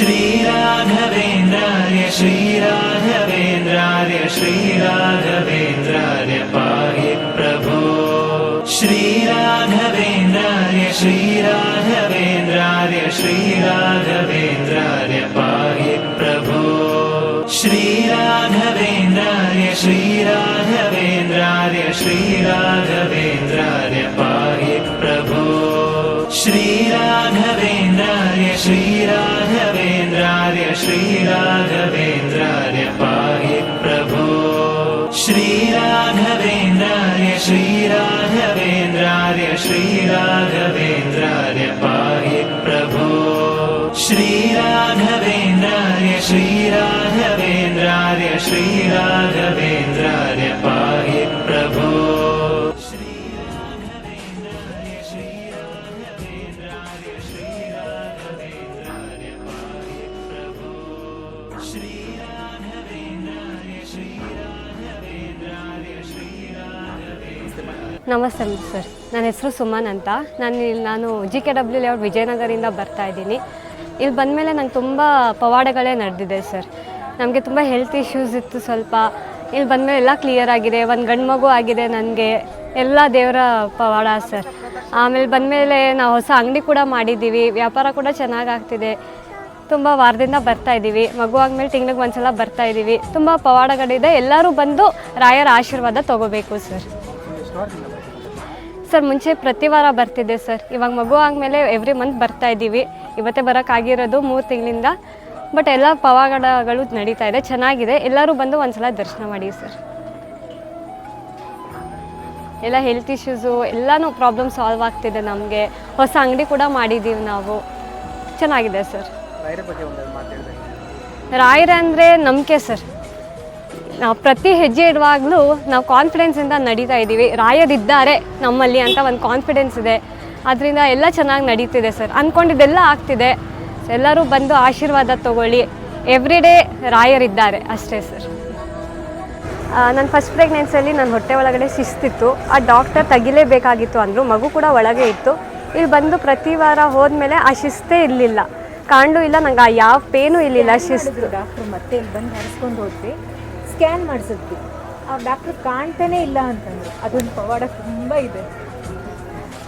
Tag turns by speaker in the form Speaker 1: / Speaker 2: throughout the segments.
Speaker 1: श्रीराघवेन्द्रार्य श्रीराघवेन्द्रार्य श्रीराघवेन्द्रार्य पाहि प्रभो। श्रीराघवेन्द्रार्य श्रीराघवेन्द्रार्य श्रीराघवेन्द्रार्य पाहि प्रभो। श्रीराघवेन्द्रार्य श्रीराघवेन्द्रार्य श्रीराघवेन्द्रार्य श्रीराघवेन्द्रार्य श्रीराघवेन्द्रार्य
Speaker 2: ನಮಸ್ತೆ ಸರ್ ನನ್ನ ಹೆಸರು ಸುಮನ್ ಅಂತ ನಾನು ಇಲ್ಲಿ ನಾನು ಜಿ ಕೆ ಡಬ್ಲ್ಯೂ ಲೇಔಟ್ ವಿಜಯನಗರಿಂದ ಬರ್ತಾ ಇದ್ದೀನಿ ಇಲ್ಲಿ ಬಂದಮೇಲೆ ನಂಗೆ ತುಂಬ ಪವಾಡಗಳೇ ನಡೆದಿದೆ ಸರ್ ನಮಗೆ ತುಂಬ ಹೆಲ್ತ್ ಇಶ್ಯೂಸ್ ಇತ್ತು ಸ್ವಲ್ಪ. ಇಲ್ಲಿ ಬಂದಮೇಲೆ ಎಲ್ಲ ಕ್ಲಿಯರ್ ಆಗಿದೆ. ಒಂದು ಗಂಡು ಮಗು ಆಗಿದೆ ನನಗೆ. ಎಲ್ಲ ದೇವರ ಪವಾಡ ಸರ್ ಆಮೇಲೆ ಬಂದಮೇಲೆ ನಾವು ಹೊಸ ಅಂಗಡಿ ಕೂಡ ಮಾಡಿದ್ದೀವಿ. ವ್ಯಾಪಾರ ಕೂಡ ಚೆನ್ನಾಗಿ ಆಗ್ತಿದೆ. ತುಂಬ ವಾರದಿಂದ ಬರ್ತಾ ಇದ್ದೀವಿ ಮಗು ಆದಮೇಲೆ ತಿಂಗ್ಳಿಗೆ ಒಂದ್ಸಲ ಬರ್ತಾ ಇದ್ದೀವಿ ತುಂಬ ಪವಾಡಗಳಿದೆ ಎಲ್ಲರೂ ಬಂದು ರಾಯರ ಆಶೀರ್ವಾದ ತಗೋಬೇಕು ಸರ್ ಸರ್ ಮುಂಚೆ ಪ್ರತಿ ವಾರ ಬರ್ತಿದ್ದೆ ಸರ್ ಇವಾಗ ಮಗು ಆದಮೇಲೆ ಎವ್ರಿ ಮಂತ್ ಬರ್ತಾ ಇದ್ದೀವಿ ಇವತ್ತೇ ಬರೋಕ್ಕಾಗಿರೋದು ಮೂರು ತಿಂಗಳಿಂದ. ಬಟ್ ಎಲ್ಲ ಪವಾಗಡಗಳು ನಡೀತಾ ಇದೆ. ಚೆನ್ನಾಗಿದೆ. ಎಲ್ಲರೂ ಬಂದು ಒಂದ್ಸಲ ದರ್ಶನ ಮಾಡಿ ಸರ್. ಎಲ್ಲ ಹೆಲ್ತ್ ಇಶ್ಯೂಸು ಎಲ್ಲನೂ ಪ್ರಾಬ್ಲಮ್ ಸಾಲ್ವ್ ಆಗ್ತಿದೆ ನಮಗೆ. ಹೊಸ ಅಂಗಡಿ ಕೂಡ ಮಾಡಿದ್ದೀವಿ ನಾವು. ಚೆನ್ನಾಗಿದೆ ಸರ್.
Speaker 3: ರಾಯರ
Speaker 2: ಅಂದರೆ ನಂಬಿಕೆ ಸರ್. ನಾವು ಪ್ರತಿ ಹೆಜ್ಜೆ ಇಡುವಾಗಲೂ ನಾವು ಕಾನ್ಫಿಡೆನ್ಸಿಂದ ನಡೀತಾ ಇದ್ದೀವಿ. ರಾಯರಿದ್ದಾರೆ ನಮ್ಮಲ್ಲಿ ಅಂತ ಒಂದು ಕಾನ್ಫಿಡೆನ್ಸ್ ಇದೆ. ಅದರಿಂದ ಎಲ್ಲ ಚೆನ್ನಾಗಿ ನಡೀತಿದೆ ಸರ್. ಅಂದ್ಕೊಂಡಿದ್ದೆಲ್ಲ ಆಗ್ತಿದೆ. ಎಲ್ಲರೂ ಬಂದು ಆಶೀರ್ವಾದ ತಗೊಳ್ಳಿ. ಎವ್ರಿ ಡೇ ರಾಯರಿದ್ದಾರೆ ಅಷ್ಟೇ ಸರ್. ನನ್ನ ಫಸ್ಟ್ ಪ್ರೆಗ್ನೆನ್ಸಿಯಲ್ಲಿ ನನ್ನ ಹೊಟ್ಟೆ ಒಳಗಡೆ ಶಿಸ್ತಿತ್ತು. ಆ ಡಾಕ್ಟರ್ ತೆಗಿಲೇಬೇಕಾಗಿತ್ತು ಅಂದರು ಮಗು ಕೂಡ ಒಳಗೆ ಇತ್ತು. ಇಲ್ಲಿ ಬಂದು ಪ್ರತಿ ವಾರ ಹೋದ್ಮೇಲೆ ಆ ಶಿಸ್ತೇ ಇರಲಿಲ್ಲ. ಕಾಂಡು ಇಲ್ಲ ನಂಗೆ ಆ ಯಾವ ಪೇನು ಇರಲಿಲ್ಲ ಶಿಸ್ತು.
Speaker 4: ಡಾಕ್ಟ್ರು ಮತ್ತೆ ಇಲ್ಲಿ ಬಂದು ನಡೆಸ್ಕೊಂಡು ಹೋದ್ವಿ. ಸ್ಕ್ಯಾನ್ ಮಾಡಿಸಿದ್ವಿ. ಆ ಡಾಕ್ಟ್ರು ಕಾಣ್ತಾನೆ ಇಲ್ಲ ಅಂತಂದ್ರು. ಅದೊಂದು ಪವಾಡ ತುಂಬ ಇದೆ.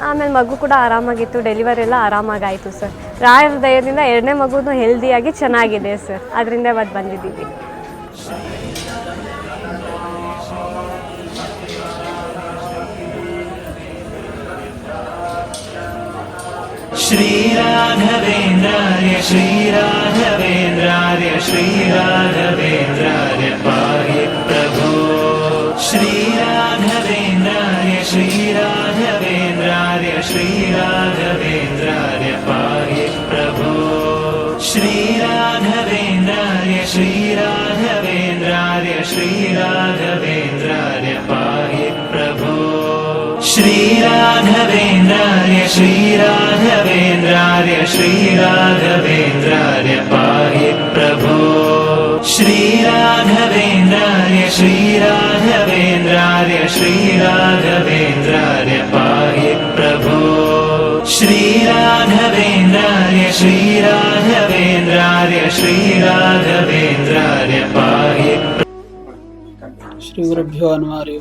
Speaker 2: ಆಮೇಲೆ ಮಗು ಕೂಡ ಆರಾಮಾಗಿತ್ತು ಡೆಲಿವರಿ ಎಲ್ಲ ಆರಾಮಾಗಾಯಿತು ಸರ್ ರಾಯರ ದಯದಿಂದ ಎರಡನೇ ಮಗುನು ಹೆಲ್ದಿಯಾಗಿ ಚೆನ್ನಾಗಿದೆ ಸರ್ ಅದರಿಂದ ಇವತ್ತು ಬಂದಿದ್ದೀವಿ
Speaker 1: श्रीराघवेन्द्रार्य श्रीराघवेन्द्रार्य श्रीराघवेन्द्रार्य श्रीराघवेन्द्रार्य श्रीराघवेन्द्रार्य पाहि प्रभो। श्रीराघवेन्द्रार्य श्रीराघवेन्द्रार्य श्रीराघवेन्द्रार्य पाहि प्रभो। श्रीराघवेन्द्रार्य श्रीराघवेन्द्रार्य श्रीराघवेन्द्रार्य पाहि प्रभो। श्रीराघवेन्द्रार्य
Speaker 3: ಗುರುಭ್ಯೋ ಅನ್ವಾರಿ.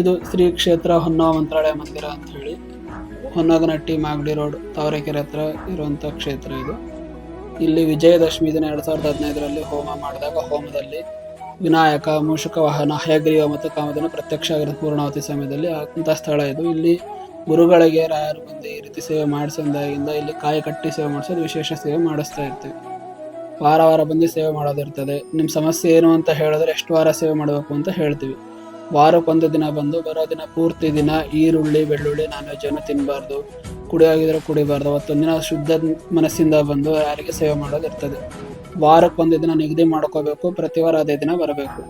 Speaker 3: ಇದು ಶ್ರೀ ಕ್ಷೇತ್ರ ಹೊನ್ನಾವ ಮಂತ್ರಾಲಯ ಮಂದಿರ ಅಂತ ಹೇಳಿ. ಹೊನ್ನಗನಟ್ಟಿ ಮಾಗಡಿ ರೋಡ್, ತಾವರೆಕೆರೆ ಹತ್ರ ಇರುವಂಥ ಕ್ಷೇತ್ರ ಇದು. ಇಲ್ಲಿ ವಿಜಯದಶಮಿ ದಿನ ಎರಡು ಸಾವಿರದ ಹದಿನೈದರಲ್ಲಿ ಹೋಮ ಮಾಡಿದಾಗ ಹೋಮದಲ್ಲಿ ವಿನಾಯಕ, ಮೂಷಕ ವಾಹನ, ಹಯಗ್ರೀವ ಮತ್ತು ಕಾಮಧನ ಪ್ರತ್ಯಕ್ಷ ಆಗಿರೋ ಪೂರ್ಣಾವತಿ ಸಮಯದಲ್ಲಿ ಅಂಥ ಸ್ಥಳ ಇದು. ಇಲ್ಲಿ ಗುರುಗಳಿಗೆ ರಾಯರು ಬಂದು ಈ ರೀತಿ ಸೇವೆ ಮಾಡಿಸೋದಾಗಿಂದ ಇಲ್ಲಿ ಕಾಯಿ ಕಟ್ಟಿ ಸೇವೆ ಮಾಡಿಸೋದು ವಿಶೇಷ ಸೇವೆ ಮಾಡಿಸ್ತಾ ಇರ್ತೀವಿ. ವಾರ ವಾರ ಬಂದು ಸೇವೆ ಮಾಡೋದಿರ್ತದೆ ನಿಮ್ಮ ಸಮಸ್ಯೆ ಏನು ಅಂತ ಹೇಳಿದ್ರೆ ಎಷ್ಟು ವಾರ ಸೇವೆ ಮಾಡಬೇಕು ಅಂತ ಹೇಳ್ತೀವಿ. ವಾರಕ್ಕೊಂದು ದಿನ ಬಂದು ಬರೋ ದಿನ ಪೂರ್ತಿ ದಿನ ಈರುಳ್ಳಿ, ಬೆಳ್ಳುಳ್ಳಿ ನಾನ್ ವೆಜ್ ಅನ್ನು ತಿನ್ನಬಾರ್ದು ಕುಡಿಯಾಗಿದ್ರೆ ಕುಡಿಬಾರ್ದು. ದಿನ ಶುದ್ಧ ಮನಸ್ಸಿಂದ ಬಂದು ಯಾರಿಗೆ ಸೇವೆ ಮಾಡೋದಿರ್ತದೆ ವಾರಕ್ಕೊಂದು ದಿನ ನಿಗದಿ ಮಾಡ್ಕೋಬೇಕು. ಪ್ರತಿ ವಾರ ಅದೇ ದಿನ ಬರಬೇಕು.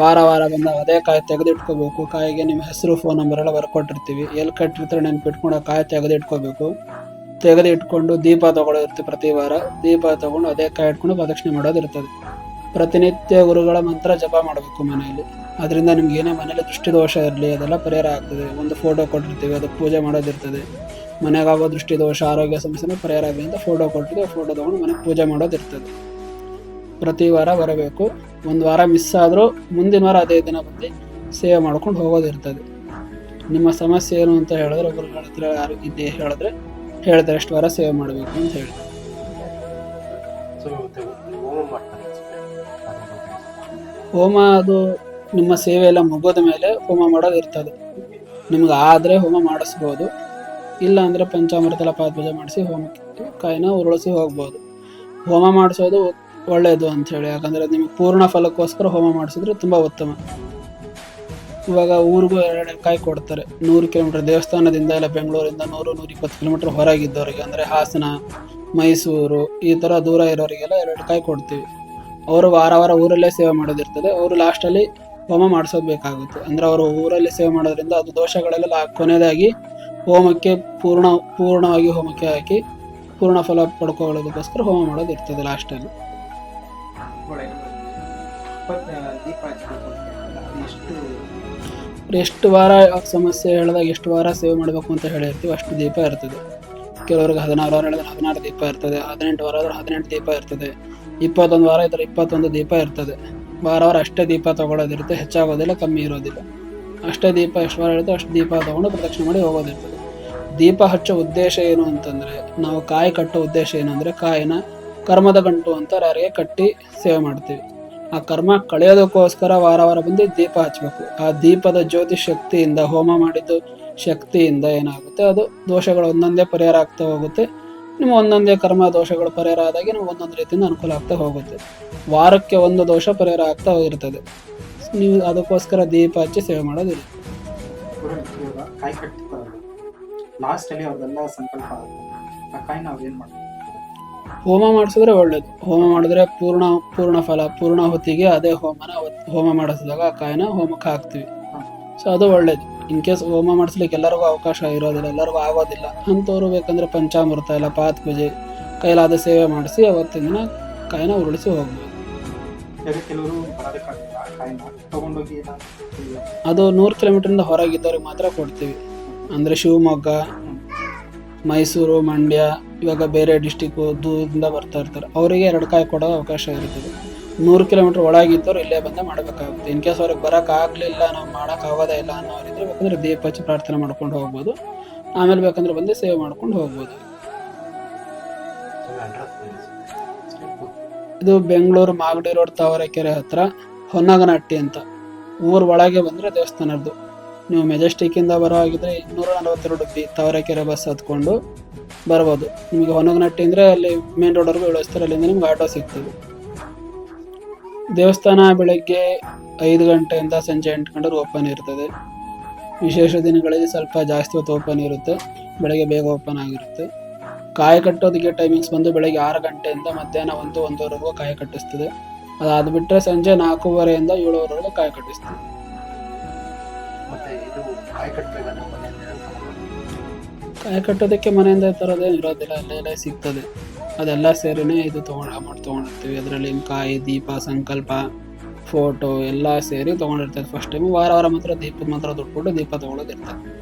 Speaker 3: ವಾರ ವಾರ ಬಂದು ಅದೇ ಕಾಯಿ ತೆಗೆದಿಟ್ಕೋಬೇಕು. ಕಾಯಿಗೆ ನಿಮ್ಮ ಹೆಸರು ಫೋನ್ ನಂಬರ್ ಎಲ್ಲ ಬರ್ಕೊಟ್ಟಿರ್ತೀವಿ. ಎಲ್ಲಿ ಕಟ್ಟಿರ್ತಾರೆ ನೆನ್ಪಿಟ್ಕೊಂಡು ಆ ಕಾಯಿ ತೆಗೆದಿಟ್ಕೋಬೇಕು. ತೆಗೆದು ಇಟ್ಕೊಂಡು ದೀಪ ತಗೊಳ್ಳೋದಿರುತ್ತೆ ಪ್ರತಿ ವಾರ. ದೀಪ ತಗೊಂಡು ಅದೇ ಕಾಯಿ ಇಟ್ಕೊಂಡು ಪ್ರದಕ್ಷಿಣೆ ಮಾಡೋದಿರ್ತದೆ ಪ್ರತಿನಿತ್ಯ ಗುರುಗಳ ಮಂತ್ರ ಜಪ ಮಾಡಬೇಕು ಮನೆಯಲ್ಲಿ. ಅದರಿಂದ ನಿಮ್ಗೆ ಏನೇ ಮನೇಲಿ ದೃಷ್ಟಿದೋಷ ಇರಲಿ, ಅದೆಲ್ಲ ಪರಿಹಾರ ಆಗ್ತದೆ. ಒಂದು ಫೋಟೋ ಕೊಟ್ಟಿರ್ತೀವಿ ಅದಕ್ಕೆ ಪೂಜೆ ಮಾಡೋದಿರ್ತದೆ ಮನೆಗಾಗೋ ದೃಷ್ಟಿ ದೋಷ ಆರೋಗ್ಯ ಸಮಸ್ಯೆನೂ ಪರಿಹಾರ ಆಗಲಿ ಅಂತ ಫೋಟೋ ಕೊಟ್ಟಿದ್ದು ಫೋಟೋ ತೊಗೊಂಡು ಮನೆಗೆ ಪೂಜೆ ಮಾಡೋದಿರ್ತದೆ ಪ್ರತಿ ವಾರ ಬರಬೇಕು. ಒಂದು ವಾರ ಮಿಸ್ ಆದರೂ ಮುಂದಿನ ವಾರ ಅದೇ ದಿನ ಬಂದು ಸೇವೆ ಮಾಡ್ಕೊಂಡು ಹೋಗೋದಿರ್ತದೆ ನಿಮ್ಮ ಸಮಸ್ಯೆ ಏನು ಅಂತ ಹೇಳಿದ್ರೆ ಗುರುಗಳ ಹತ್ರ ಯಾರು ಇದ್ದೇ ಹೇಳಿದ್ರೆ ಹೇಳ್ತಾರೆ ಎಷ್ಟು ವಾರ ಸೇವೆ ಮಾಡಬೇಕು ಅಂತ ಹೇಳಿ. ಹೋಮ ಅದು ನಿಮ್ಮ ಸೇವೆ ಎಲ್ಲ ಮುಗಿದ ಮೇಲೆ ಹೋಮ ಮಾಡೋದು ಇರ್ತದೆ. ನಿಮ್ಗೆ ಆದರೆ ಹೋಮ ಮಾಡಿಸ್ಬೋದು. ಇಲ್ಲ ಅಂದರೆ ಪಂಚಾಮೃತಲ ಪಾತ್ಪೂಜೆ ಮಾಡಿಸಿ ಹೋಮಕ್ಕೆ ಕಾಯಿನ ಉರುಳಿಸಿ ಹೋಗ್ಬೋದು. ಹೋಮ ಮಾಡಿಸೋದು ಒಳ್ಳೆಯದು ಅಂಥೇಳಿ ಯಾಕಂದರೆ ನಿಮಗೆ ಪೂರ್ಣ ಫಲಕ್ಕೋಸ್ಕರ ಹೋಮ ಮಾಡಿಸಿದ್ರೆ ತುಂಬ ಉತ್ತಮ. ಇವಾಗ ಊರಿಗೂ ಎರಡು ಕಾಯಿ ಕೊಡ್ತಾರೆ. ನೂರು ಕಿಲೋಮೀಟರ್ ದೇವಸ್ಥಾನದಿಂದ ಇಲ್ಲ ಬೆಂಗಳೂರಿಂದ ನೂರು, ನೂರ ಇಪ್ಪತ್ತು ಕಿಲೋಮೀಟರ್ ಹೊರಗಿದ್ದವರಿಗೆ, ಅಂದರೆ ಹಾಸನ, ಮೈಸೂರು, ಈ ಥರ ದೂರ ಇರೋರಿಗೆಲ್ಲ ಎರಡು ಕಾಯಿ ಕೊಡ್ತೀವಿ. ಅವರು ವಾರ ವಾರ ಊರಲ್ಲೇ ಸೇವೆ ಮಾಡೋದಿರ್ತದೆ. ಅವರು ಲಾಸ್ಟಲ್ಲಿ ಹೋಮ ಮಾಡಿಸೋದು ಬೇಕಾಗುತ್ತೆ ಅಂದರೆ ಅವರು ಊರಲ್ಲಿ ಸೇವೆ ಮಾಡೋದ್ರಿಂದ ಅದು ದೋಷಗಳೆಲ್ಲ ಕೊನೆಯದಾಗಿ ಹೋಮಕ್ಕೆ ಪೂರ್ಣ, ಪೂರ್ಣವಾಗಿ ಹೋಮಕ್ಕೆ ಹಾಕಿ ಪೂರ್ಣ ಫಲ ಪಡ್ಕೊಳ್ಳೋದಕ್ಕೋಸ್ಕರ ಹೋಮ ಮಾಡೋದು ಇರ್ತದೆ ಲಾಸ್ಟಲ್ಲಿ
Speaker 5: ಎಷ್ಟು
Speaker 3: ವಾರ ಸಮಸ್ಯೆ ಹೇಳಿದಾಗ ಎಷ್ಟು ವಾರ ಸೇವೆ ಮಾಡಬೇಕು ಅಂತ ಹೇಳಿರ್ತೀವಿ, ಅಷ್ಟು ದೀಪ ಇರ್ತದೆ. ಕೆಲವ್ರಿಗೆ ಹದಿನಾರು ವಾರ ಹೇಳಿದ್ರೆ ಹದಿನಾರು ದೀಪ ಇರ್ತದೆ, ಹದಿನೆಂಟು ವಾರ ಆದ್ರೆ ಹದಿನೆಂಟು ದೀಪ ಇರ್ತದೆ, ಇಪ್ಪತ್ತೊಂದು ವಾರ ಇದ್ರೆ ಇಪ್ಪತ್ತೊಂದು ದೀಪ ಇರ್ತದೆ. ವಾರ ವಾರ ಅಷ್ಟೇ ದೀಪ ತಗೊಳ್ಳೋದಿರುತ್ತೆ, ಹೆಚ್ಚಾಗೋದಿಲ್ಲ, ಕಮ್ಮಿ ಇರೋದಿಲ್ಲ. ಅಷ್ಟೇ ದೀಪ ಎಷ್ಟು ವಾರ ಇರುತ್ತೆ ಅಷ್ಟು ದೀಪ ತಗೊಂಡು ಪ್ರದಕ್ಷಿಣೆ ಮಾಡಿ ಹೋಗೋದಿರ್ತದೆ. ದೀಪ ಹಚ್ಚೋ ಉದ್ದೇಶ ಏನು ಅಂತಂದರೆ, ನಾವು ಕಾಯಿ ಕಟ್ಟೋ ಉದ್ದೇಶ ಏನು ಅಂದರೆ ಕಾಯಿನ ಕರ್ಮದ ಗಂಟು ಅಂತ ಯಾರಿಗೆ ಕಟ್ಟಿ ಸೇವೆ ಮಾಡ್ತೀವಿ. ಆ ಕರ್ಮ ಕಳೆಯೋದಕ್ಕೋಸ್ಕರ ವಾರ ವಾರ ಬಂದು ದೀಪ ಹಚ್ಚಬೇಕು ಆ ದೀಪದ ಜ್ಯೋತಿ ಶಕ್ತಿಯಿಂದ, ಹೋಮ ಮಾಡಿದ್ದು ಶಕ್ತಿಯಿಂದ ಏನಾಗುತ್ತೆ? ಅದು ದೋಷಗಳು ಒಂದೊಂದೇ ಪರಿಹಾರ ಆಗ್ತಾ ಹೋಗುತ್ತೆ. ನಿಮ್ಮ ಒಂದೊಂದೇ ಕರ್ಮ ದೋಷಗಳು ಪರಿಹಾರ ಆದಾಗೆ ನಿಮ್ಗೆ ಒಂದೊಂದು ರೀತಿಯಿಂದ ಅನುಕೂಲ ಆಗ್ತಾ ಹೋಗುತ್ತೆ. ವಾರಕ್ಕೆ ಒಂದು ದೋಷ ಪರಿಹಾರ ಆಗ್ತಾ ಹೋಗಿರ್ತದೆ. ನೀವು ಅದಕ್ಕೋಸ್ಕರ ದೀಪ ಹಚ್ಚಿ ಸೇವೆ ಮಾಡೋದಿಲ್ಲ.
Speaker 5: ಲಾಸ್ಟಲ್ಲಿ ಅವ್ರದ್ದೆಲ್ಲ ಸಂಕಲ್ಪ ಆ ಕಾಯಿ ನಾವು ಏನು ಮಾಡ್ತೀವಿ
Speaker 3: ಹೋಮ ಮಾಡಿಸಿದ್ರೆ ಒಳ್ಳೇದು. ಹೋಮ ಮಾಡಿದ್ರೆ ಪೂರ್ಣ ಪೂರ್ಣ ಫಲ ಪೂರ್ಣ ಹೊತ್ತಿಗೆ ಅದೇ ಹೋಮನ ಹೋಮ ಮಾಡಿಸಿದಾಗ ಆ ಕಾಯಿನ ಹೋಮಕ್ಕೆ ಹಾಕ್ತೀವಿ. ಸೊ ಅದು ಒಳ್ಳೇದು. ಇನ್ ಕೇಸ್ ಹೋಮ ಮಾಡಿಸ್ಲಿಕ್ಕೆ ಎಲ್ಲರಿಗೂ ಅವಕಾಶ ಇರೋದಿಲ್ಲ ಎಲ್ಲರಿಗೂ ಆಗೋದಿಲ್ಲ. ಅಂಥವ್ರು ಬೇಕಂದ್ರೆ ಪಂಚಾಮೃತ ಇಲ್ಲ ಪಾತ್ ಪೂಜೆ ಕೈಲಾದ ಸೇವೆ ಮಾಡಿಸಿ ಅವತ್ತಿನ ದಿನ ಕಾಯಿನ ಉರುಳಿಸಿ ಹೋಗ್ಬೋದು. ಅದು ನೂರು ಕಿಲೋಮೀಟರಿಂದ ಹೊರಗಿದ್ದವ್ರಿಗೆ ಮಾತ್ರ ಕೊಡ್ತೀವಿ. ಅಂದರೆ ಶಿವಮೊಗ್ಗ ಮೈಸೂರು, ಮಂಡ್ಯ, ಇವಾಗ ಬೇರೆ ಡಿಸ್ಟಿಕ್ಕು ದೂರದಿಂದ ಬರ್ತಾ ಇರ್ತಾರೆ. ಅವರಿಗೆ ಎರಡು ಕಾಯಿ ಕೊಡೋ ಅವಕಾಶ ಇರ್ತದೆ. ನೂರು ಕಿಲೋಮೀಟರ್ ಒಳಗಿದ್ದವ್ರು ಇಲ್ಲೇ ಬಂದು ಮಾಡಬೇಕಾಗುತ್ತೆ. ಇನ್ ಕೇಸ್ ಅವ್ರಿಗೆ ಬರೋಕ್ಕಾಗಲಿಲ್ಲ ನಾವು ಮಾಡೋಕ್ಕಾಗೋದೇ ಇಲ್ಲ ಅನ್ನೋರಿದ್ರೆ ಬೇಕಂದ್ರೆ ದೀಪ ಹಚ್ಚಿ ಪ್ರಾರ್ಥನೆ ಮಾಡ್ಕೊಂಡು ಹೋಗ್ಬೋದು. ಆಮೇಲೆ ಬೇಕಂದ್ರೆ ಬಂದು ಸೇವ್ ಮಾಡ್ಕೊಂಡು ಹೋಗ್ಬೋದು. ಇದು ಬೆಂಗಳೂರು ಮಾಗಡಿ ರೋಡ್ ತಾವರೆಕೆರೆ ಹತ್ರ ಹೊನ್ನಗನಹಟ್ಟಿ ಅಂತ. ಊರ ಒಳಗೆ ಬಂದರೆ ದೇವಸ್ಥಾನದ್ದು. ನೀವು ಮೆಜೆಸ್ಟಿಕ್ಕಿಂದ ಬರೋ ಹಾಗಿದ್ರೆ ಇನ್ನೂರ ನಲವತ್ತೆರಡು ಬಿ ತಾವರೆಕೆರೆ ಬಸ್ ಹತ್ಕೊಂಡು ಬರ್ಬೋದು. ನಿಮಗೆ ಹೊನಗನಟ್ಟಿ ಅಂದರೆ ಅಲ್ಲಿ ಮೇನ್ ರೋಡ್ವರೆಗೂ ಇಳಿಸ್ತಾರೆ ಅಲ್ಲಿಂದ ನಿಮ್ಗೆ ಆಟೋ ಸಿಗ್ತದೆ. ದೇವಸ್ಥಾನ ಬೆಳಗ್ಗೆ ಐದು ಗಂಟೆಯಿಂದ ಸಂಜೆ ಎಂಟು ಗಂಟೆಗೆ ಓಪನ್ ಇರ್ತದೆ. ವಿಶೇಷ ದಿನಗಳಲ್ಲಿ ಸ್ವಲ್ಪ ಜಾಸ್ತಿ ಹೊತ್ತು ಓಪನ್ ಇರುತ್ತೆ. ಬೆಳಗ್ಗೆ ಬೇಗ ಓಪನ್ ಆಗಿರುತ್ತೆ. ಕಾಯಿ ಕಟ್ಟೋದಕ್ಕೆ ಟೈಮಿಂಗ್ಸ್ ಬಂದು ಬೆಳಗ್ಗೆ ಆರು ಗಂಟೆಯಿಂದ ಮಧ್ಯಾಹ್ನ ಒಂದು ಒಂದೂವರೆಗೂ ಕಾಯಿ ಕಟ್ಟಿಸ್ತದೆ. ಅದಾದ ಬಿಟ್ಟರೆ ಸಂಜೆ ನಾಲ್ಕೂವರೆಯಿಂದ ಏಳುವರೆಗೂ ಕಾಯಿ
Speaker 5: ಕಟ್ಟಿಸ್ತದೆ. ಕಾಯಿ ಮನೆಯಿಂದ
Speaker 3: ಕಟ್ಟೋದಕ್ಕೆ ಮನೆಯಿಂದ ತರೋದೇನು ಇರೋದಿಲ್ಲ ಅಲ್ಲೆಲ್ಲ ಸಿಗ್ತದೆ. ಅದೆಲ್ಲ ಸೇರಿನೇ ಇದು ತೊಗೊಂಡು ಅಮೌಂಟ್ ತೊಗೊಂಡಿರ್ತೀವಿ. ಅದರಲ್ಲಿ ಕಾಯಿ, ದೀಪ, ಸಂಕಲ್ಪ ಫೋಟೋ ಎಲ್ಲ ಸೇರಿ ತೊಗೊಂಡಿರ್ತದೆ. ಫಸ್ಟ್ ಟೈಮ್ ವಾರ ವಾರ ಮಾತ್ರ ದೀಪದ ಮಾತ್ರ ದುಡ್ಡು ದೀಪ ತೊಗೊಳೋದಿರ್ತದೆ.